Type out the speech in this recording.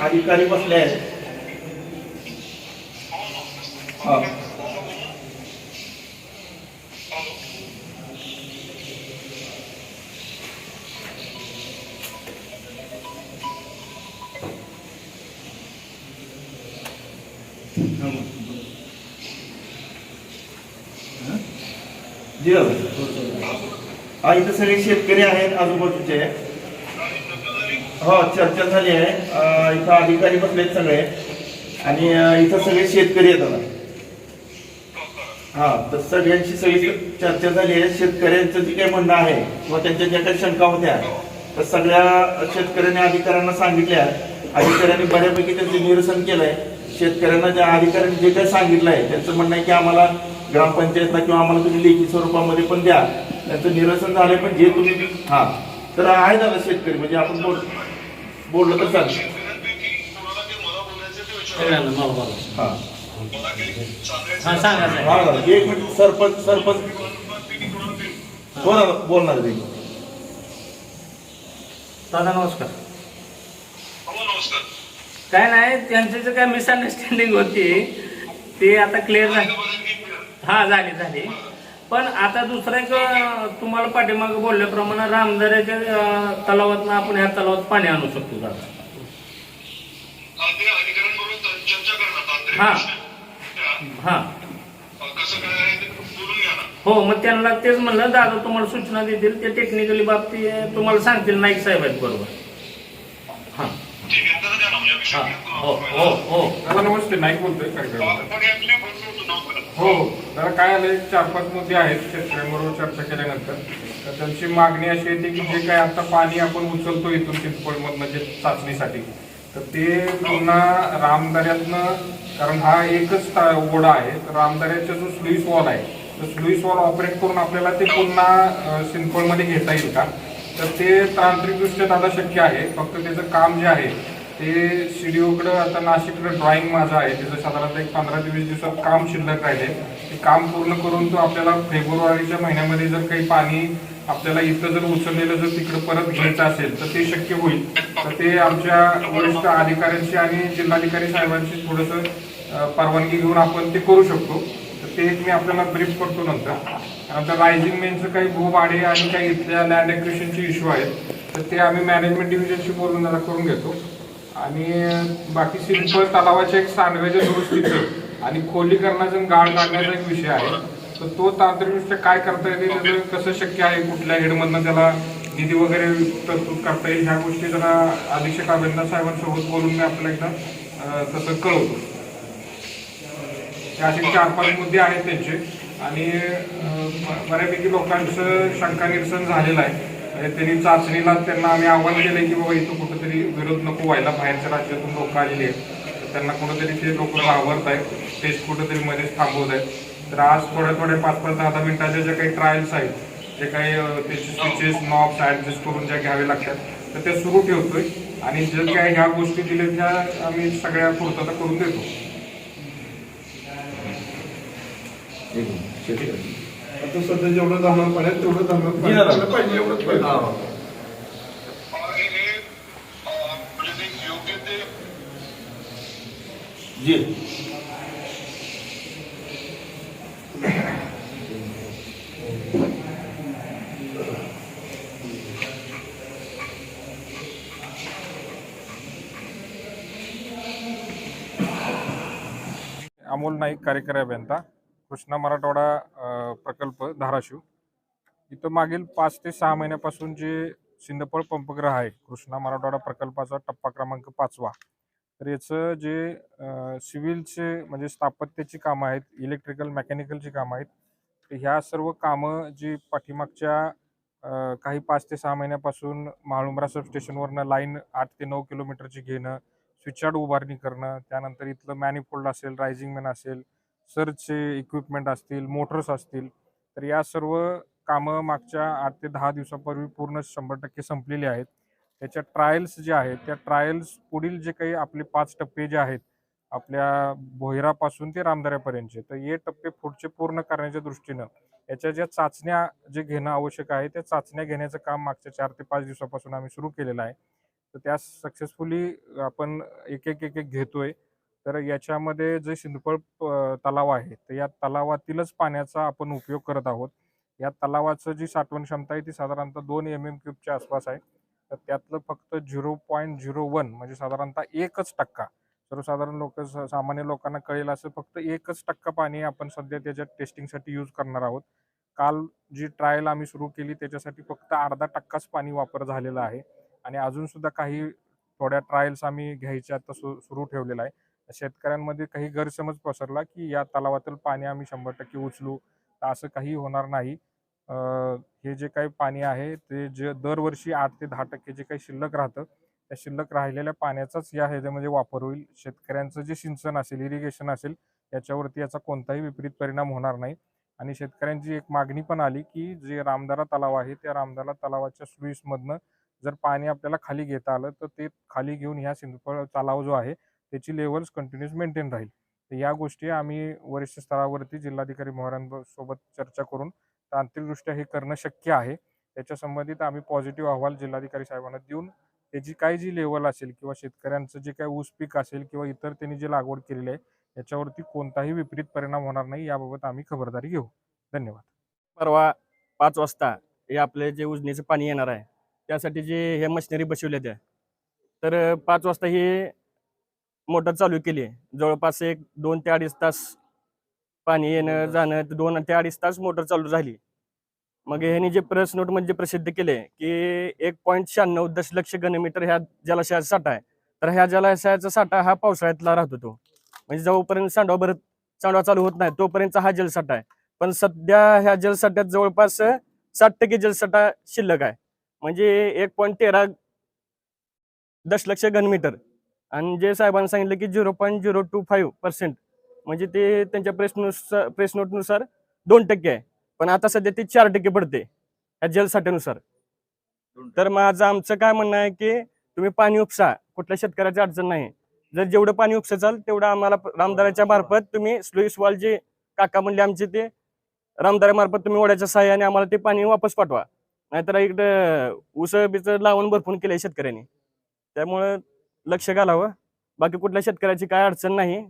अधिकारी बसले आहेत हा. जी हा इथं सगळे शेतकरी आहेत आजूबाजूचे हो चर्चा झाली आहे. अं, इथं अधिकारी बसलेत सगळे. आणि अं, इथं सगळे शेतकरी येतात हा तर सगळ्यांची सगळी चर्चा झाली आहे. शेतकऱ्यांचं जे काही म्हणणं आहे किंवा त्यांच्या ज्या काही शंका होत्या तर सगळ्या शेतकऱ्यांनी अधिकाऱ्यांना सांगितल्या. अधिकाऱ्यांनी बऱ्यापैकी त्यांचं निरसन केलंय. शेतकऱ्यांना ज्या अधिकाऱ्यांनी जे काही सांगितलं आहे त्यांचं म्हणणं आहे की आम्हाला ग्रामपंचायतला किंवा आम्हाला तुम्ही लेखी स्वरूपामध्ये पण द्या. त्यांचं निरसन झालंय पण जे तुम्ही हा. तर आहे दादा शेतकरी म्हणजे आपण बोल बोललो तर बोला. हा. हा. हा एक मिनिट सरपंच सरपंच. बोला बोलणार ते दादा नमस्कार. काय नाही त्यांची जे काय मिसअंडरस्टँडिंग होती ती आता क्लिअर झाली. हा झाली झाली. पण आता दुसरं एक तुम्हाला पाठीमागं बोलल्याप्रमाणे रामदऱ्याच्या अं, तलावातनं आपण ह्या तलावात पाणी आणू शकतो दादा. हा. हा. हो मग त्यांना तेच म्हणलं दादा तुम्हाला सूचना देतील ते टेक्निकली बाबती तुम्हाला सांगतील नाईक साहेब आहेत बरोबर हा ठीक आहे तर द्या ना म्हणजे विषय हा. हो हो हो दादा नमस्ते नाईक बोलतोय कार्यक्रमात आपण या विषयी बोलतो होतो नाव करा. हो हो दादा काय आलं एक चार पाच मुद्दे आहेत शेतकऱ्यांबरोबर चर्चा केल्यानंतर तर त्यांची मागणी अशी येते की जे काय आता पाणी आपण उचलतो इथून चिंचपडमधनं जे चाचणीसाठी तर ते पुन्हा रामदऱ्यातनं कारण हा एकच ता- ओढा आहे तर रामदऱ्याचा जो स्लुईस वॉल आहे तो स्लुईस वॉल ऑपरेट करून आपल्याला ते पुन्हा अं, सिंदफळमध्ये घेता येईल का तर ते तांत्रिकदृष्ट्या दादा शक्य आहे फक्त त्याचं काम जे आहे ते सीडीओकडे आता नाशिककडे ड्रॉइंग माझं आहे. त्याचं साधारणतः एक पंधरा ते वीस दिवसात काम शिल्लक राहिले. ते काम पूर्ण करून तो आपल्याला फेब्रुवारीच्या महिन्यामध्ये जर काही पाणी आपल्याला इथं जर उचललेलं जर तिकडं परत घ्यायचं असेल तर ते शक्य होईल. तर ते आमच्या वरिष्ठ अधिकाऱ्यांशी आणि जिल्हाधिकारी साहेबांशी थोडंसं परवानगी घेऊन आपण ते करू शकतो. तर ते एक मी आपल्याला ब्रीफ करतो नंतर. नंतर रायझिंग मेनचं काही भूभाडे आणि काही इथल्या लँड ॲक्विशनचे इश्यू आहेत तर ते आम्ही मॅनेजमेंट डिव्हिजनशी बोलून जरा करून घेतो. आणि बाकी सिंपल तलावाच्या एक सांडव्याच्या दुरुस्तीचं आणि खोलीकरणाचं गाळ काढण्याचा एक विषय आहे. तर तो तांत्रिकदृष्ट्या काय करता येईल त्याचं कसं शक्य आहे कुठल्या हेडमधनं त्याला निधी वगैरे तरतूद करता येईल ह्या गोष्टी जरा अधीक्षक अभियंता साहेबांसोबत बोलून मी आपल्याला एकदा तसं कळवतो. हे असे चार पाच मुद्दे आहेत त्यांचे. आणि बऱ्यापैकी लोकांचं शंका निरसन झालेलं आहे. आणि त्यांनी चाचणीला त्यांना आम्ही आव्हान केलं की बाबा इथं कुठंतरी विरोध नको व्हायला बाहेरच्या राज्यातून लोक आलेली आहेत. तर त्यांना कुठंतरी ते लोक घाबरत आहेत. टेस्ट कुठंतरी मध्येच थांबवत आहेत. तर आज थोड्या थोड्या पाच पाच दहा दहा मिनिटाच्या ज्या काही ट्रायल्स आहेत जे काही त्याचे स्विचेस नॉब्स ॲडजस्ट करून ज्या घ्यावे लागतात तर त्या सुरू ठेवतोय. आणि ज्या काही ह्या गोष्टी दिल्या त्या आम्ही सगळ्या पूर्तता करून देतो. आता सध्या जेवढं धावणार पाणी आहे, तेवढं धावणार पाणी. आपल्याला पाहिजे एवढंच पाहिजे. आणि हे अं, म्हणजे ते योग्य ते जी. अमोल नाईक कार्यकारी अभियंता कृष्णा मराठवाडा प्रकल्प धाराशिव. इथं मागील पाच ते सहा महिन्यापासून जे सिंधपळ पंपग्रह आहे कृष्णा मराठवाडा प्रकल्पाचा टप्पा क्रमांक पाचवा तर याचं जे सिव्हिलचे म्हणजे स्थापत्याची कामं आहेत इलेक्ट्रिकल मेकॅनिकलची कामं आहेत तर ह्या सर्व कामं जी पाठीमागच्या काही पाच ते सहा महिन्यापासून म्हाळुंबरा सबस्टेशनवरनं लाईन आठ ते नऊ किलोमीटरची घेणं स्विचार्ड उभारणी करणं त्यानंतर इथलं मॅनिफोल्ड असेल रायझिंग मॅन असेल सर्चचे इक्विपमेंट असतील मोटर्स असतील तर या सर्व कामं मागच्या आठ ते दहा दिवसापूर्वी पूर्ण शंभर टक्के संपलेली आहेत. त्याच्या ट्रायल्स जे आहेत त्या ट्रायल्स पुढील जे काही आपले पाच टप्पे जे आहेत आपल्या भोयरापासून ते रामदऱ्यापर्यंतचे तर हे टप्पे पुढचे पूर्ण करण्याच्या दृष्टीनं याच्या ज्या चाचण्या जे घेणं आवश्यक आहे त्या चाचण्या घेण्याचं काम मागच्या चार ते पाच दिवसापासून आम्ही सुरू केलेलं आहे. तर त्या सक्सेसफुली आपण एक एक एक एक घेतोय. तर याच्यामध्ये जे सिंदफळ तलाव आहे तर या तलावातीलच पाण्याचा आपण उपयोग करत आहोत. या तलावाचं जी साठवण क्षमता आहे ती साधारणतः दोन एम एम क्यूबच्या आसपास आहे. तर त्यातलं फक्त झिरो पॉईंट झिरो वन म्हणजे साधारणतः एकच टक्का. सर्वसाधारण लोक सामान्य लोकांना कळेल असं फक्त एकच टक्का पाणी आपण सध्या त्याच्या टेस्टिंगसाठी यूज करणार आहोत. काल जी ट्रायल आम्ही सुरू केली त्याच्यासाठी फक्त अर्धा टक्काच पाणी वापर झालेला आहे. आणि अजूनसुद्धा काही थोड्या ट्रायल्स आम्ही घ्यायच्या आता सु सुरू ठेवलेला आहे. शेतकऱ्यांमध्ये काही गैरसमज पसरला की या तलावातील पाणी आम्ही शंभर टक्के उचलू तर असं काही होणार नाही. हे जे काही पाणी आहे ते जे दरवर्षी आठ ते दहा टक्के जे काही शिल्लक राहतं त्या शिल्लक राहिलेल्या पाण्याचाच या ह्याच्यामध्ये वापर होईल. शेतकऱ्यांचं जे सिंचन असेल इरिगेशन असेल याच्यावरती याचा कोणताही विपरीत परिणाम होणार नाही. आणि शेतकऱ्यांची एक मागणी पण आली की जे रामदारा तलाव आहे त्या रामदारा तलावाच्या स्लुईसमधनं जर पाणी आपल्याला खाली घेता आलं तर ते खाली घेऊन ह्या सिंदफळ तलाव जो आहे त्याची लेवल्स कंटिन्युअस मेंटेन राहील. तर या गोष्टी आम्ही वरिष्ठ स्तरावरती जिल्हाधिकारी मोहरांसोबत चर्चा करून तांत्रिकदृष्ट्या हे करणं शक्य आहे. त्याच्या संबंधित आम्ही पॉझिटिव्ह अहवाल जिल्हाधिकारी साहेबांना देऊन त्याची काय जी लेवल असेल किंवा शेतकऱ्यांचं जे काय ऊस पीक असेल किंवा इतर त्यांनी जे लागवड केलेली आहे याच्यावरती कोणताही विपरीत परिणाम होणार नाही याबाबत आम्ही खबरदारी घेऊ. धन्यवाद. परवा पाच वाजता हे आपले जे उजनीचं पाणी येणार आहे त्यासाठी जे हे मशिनरी बसवल्या त्या तर पाच वाजता ही मोटर चालू केली जवळपास एक दोन ते अडीच तास पाणी येणं जाणं दोन ते अडीच तास मोटर चालू झाली. मग ह्यांनी जे प्रेस नोटमध्ये प्रसिद्ध केले की एक पॉईंट शहाण्णव दशलक्ष घनमीटर ह्या जलाशयाचा साठा आहे. तर ह्या जलाशयाचा साठा हा पावसाळ्यातला राहतो तो. म्हणजे जोपर्यंत सांडवा भरत सांडवा चालू होत नाही तोपर्यंत हा जलसाठा आहे. पण सध्या ह्या जलसाठ्यात जवळपास साठ टक्के जलसाठा शिल्लक आहे. म्हणजे एक पॉईंट तेरा दशलक्ष घनमीटर आणि जे साहेबांनी सांगितलं की zero point zero two five percent म्हणजे ते त्यांच्या प्रेस नुसार प्रेस नोटनुसार दोन टक्के आहे. पण आता सध्या ते चार टक्के पडते ह्या जलसाठ्यानुसार तर माझं आमचं काय म्हणणं आहे की तुम्ही पाणी उपसा कुठल्या शेतकऱ्याची अडचण नाही. जर जेवढं पाणी उपसाल तेवढं आम्हाला रामदाराच्या मार्फत तुम्ही स्लुईस वॉल जे काका म्हणले आमचे ते रामदारामार्फत तुम्ही ओढ्याच्या सहाय्याने आम्हाला ते पाणी वापस पाठवा. नाहीतर इकडं ऊस बीच लावून भरपूर केलंय शेतकऱ्यांनी. त्यामुळं लक्ष घालावं. बाकी कुठल्या शेतकऱ्याची काय अडचण नाही.